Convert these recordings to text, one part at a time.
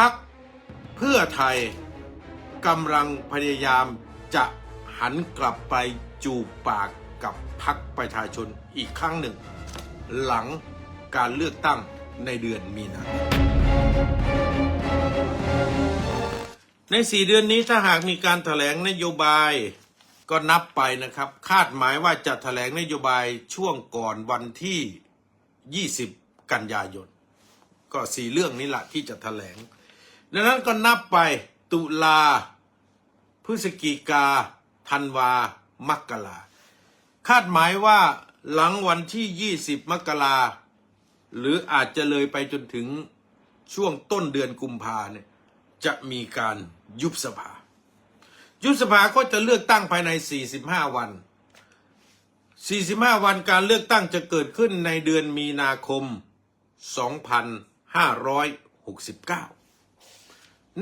พักเพื่อไทยกำลังพยายามจะหันกลับไปจูบปากกับพักประชาชนอีกครั้งหนึ่ง หลังการเลือกตั้งในเดือนมีนาในสี่เดือนนี้ถ้าหากมีการถแถลงนโยบายก็นับไปนะครับ คาดหมายว่าจะถแถลงนโยบายช่วงก่อนวันที่ 20 กันยายน ก็สี่เรื่องนี้แหละที่จะถแถลง ดังนั้นก็นับไปตุลา พฤศจิกา ธันวา มกราคาดหมายว่าหลังวันที่ 20 มกราหรืออาจจะเลยไปจนถึงช่วงต้นเดือนกุมภาเนี่ยจะมีการยุบสภา ยุบสภาก็จะเลือกตั้งภายใน 45 วัน 45 วันการเลือกตั้งจะเกิดขึ้นในเดือนมีนาคม 2569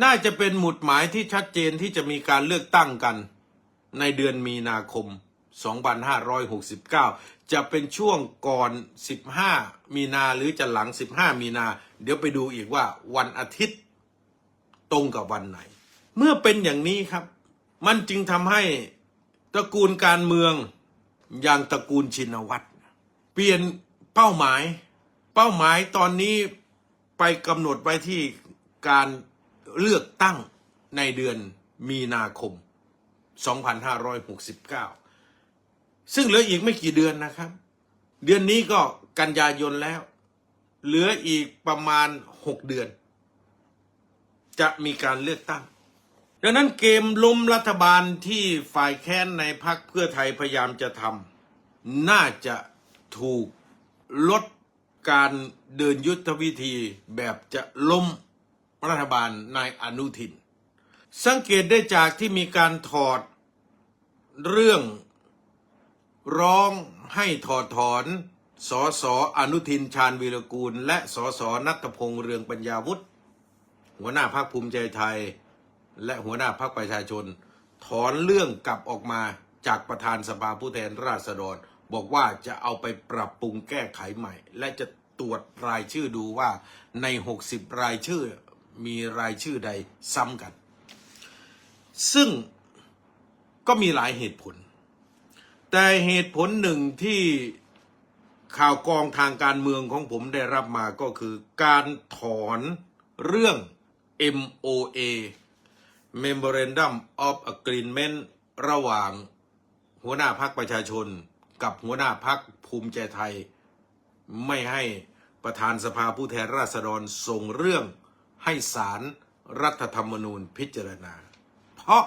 น่าจะเป็นหมุดหมายที่ชัดเจนที่จะมีการเลือกตั้งกัน ในเดือนมีนาคม 2569 จะเป็นช่วงก่อน 15 มีนาหรือจะหลัง 15 มีนา เดี๋ยวไปดูอีกว่าวันอาทิตย์ตรงกับวันไหน เมื่อเป็นอย่างนี้ครับ มันจึงทำให้ตระกูลการเมืองอย่างตระกูลชินวัตรเปลี่ยนเป้าหมาย เป้าหมายตอนนี้ไปกำหนดไว้ที่การ เลือกตั้งในเดือนมีนาคม 2569 ซึ่งเหลืออีกไม่กี่เดือนนะครับ เดือนนี้ก็กันยายนแล้ว เหลืออีกประมาณ 6 เดือน จะมีการเลือกตั้ง ดังนั้นเกมล้มรัฐบาลที่ฝ่ายแค้นในพักเพื่อไทยพยายามจะทำน่าจะถูกลดการเดินยุทธวิธีแบบจะล้ม รัฐบาลนายอนุทิน สังเกตได้จากที่มีการถอดเรื่องร้องให้ถอดถอนสอสออนุทินชาญวีรกูล และสอสอนัทพงษ์เรืองปัญญาวุฒิหัวหน้าพักภูมิใจไทย และหัวหน้าพักประชาชน ถอนเรื่องกลับออกมาจากประธานสภาผู้แทนราษฎร บอกว่าจะเอาไปปรับปรุงแก้ไขใหม่ และจะตรวจรายชื่อดูว่าใน 60 รายชื่อ มีรายชื่อใดซ้ำกัน ซึ่งก็มีหลายเหตุผล แต่เหตุผลหนึ่งที่ข่าวกรองทางการเมืองของผมได้รับมาก็คือการถอนเรื่อง MOA Memorandum of Agreement ระหว่างหัวหน้าพักประชาชน กับหัวหน้าพักภูมิใจไทย ไม่ให้ประธานสภาผู้แทนราษฎรส่งเรื่อง ให้ศารรัฐธรรมนูญพิจารณา เพราะ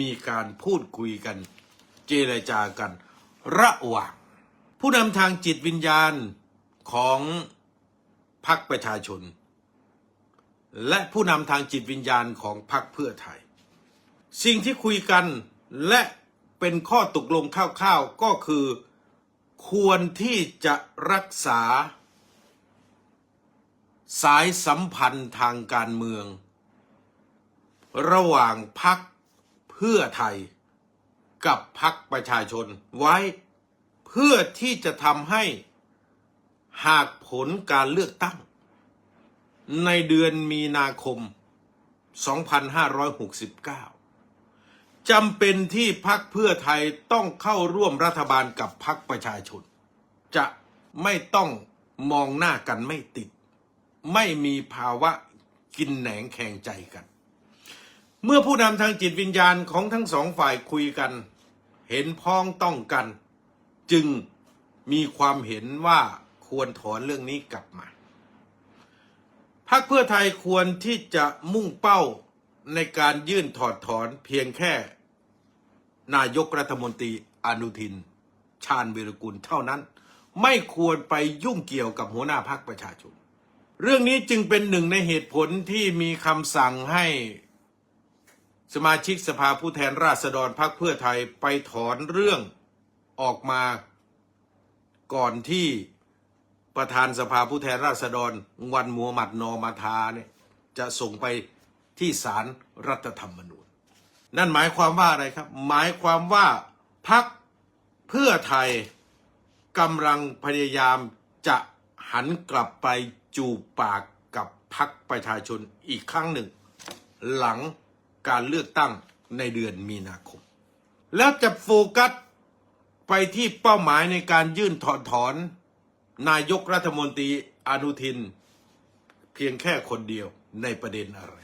มีการพูดคุยกันเจรจากัน ระหว่าง ผู้นำทางจิตวิญญาณของพรรคประชาชน และผู้นำทางจิตวิญญาณของพรรคเพื่อไทย สิ่งที่คุยกันและเป็นข้อตกลงคร่าวๆก็คือ ควรที่จะรักษา สายสัมพันธ์ทางการเมือง ระหว่างพรรคเพื่อไทย กับพรรคประชาชนไว้เพื่อที่จะทำให้หากผลการเลือกตั้ง ในเดือนมีนาคม 2569จำเป็นที่พักเพื่อไทยต้องเข้าร่วมรัฐบาลกับพักประชาชน จะไม่ต้องมองหน้ากันไม่ติด ไม่มีภาวะกินแหนงแข่งใจกัน เมื่อผู้นำทางจิตวิญญาณของทั้งสองฝ่ายคุยกัน เห็นพ้องต้องกัน จึงมีความเห็นว่าควรถอนเรื่องนี้กลับมาพรรคเพื่อไทยควรที่จะมุ่งเป้าในการยื่นถอดถอนเพียงแค่ นายกรัฐมนตรีอนุทิน ชาญวิรกุลเท่านั้น ไม่ควรไปยุ่งเกี่ยวกับหัวหน้าพรรคประชาชน เรื่องนี้จึงเป็นหนึ่งในเหตุผลที่มีคำสั่งให้สมาชิกสภาผู้แทนราษฎรพรรคเพื่อไทยไปถอนเรื่องออกมาก่อนที่ประธานสภาผู้แทนราษฎรวันมูฮัมหมัดนอมาทาเนี่ยจะส่งไปที่ศาลรรัฐธรรมนูญ นั่นหมายความว่าอะไรครับ หมายความว่าพักเพื่อไทยกำลังพยายามจะหันกลับไป จูบปากกับพักประชาชนอีกครั้งหนึ่ง หลังการเลือกตั้งในเดือนมีนาคม แล้วจะโฟกัสไปที่เป้าหมายในการยื่นถอนถอน นายกรัฐมนตรีอนุทิน เพียงแค่คนเดียวในประเด็นอะไร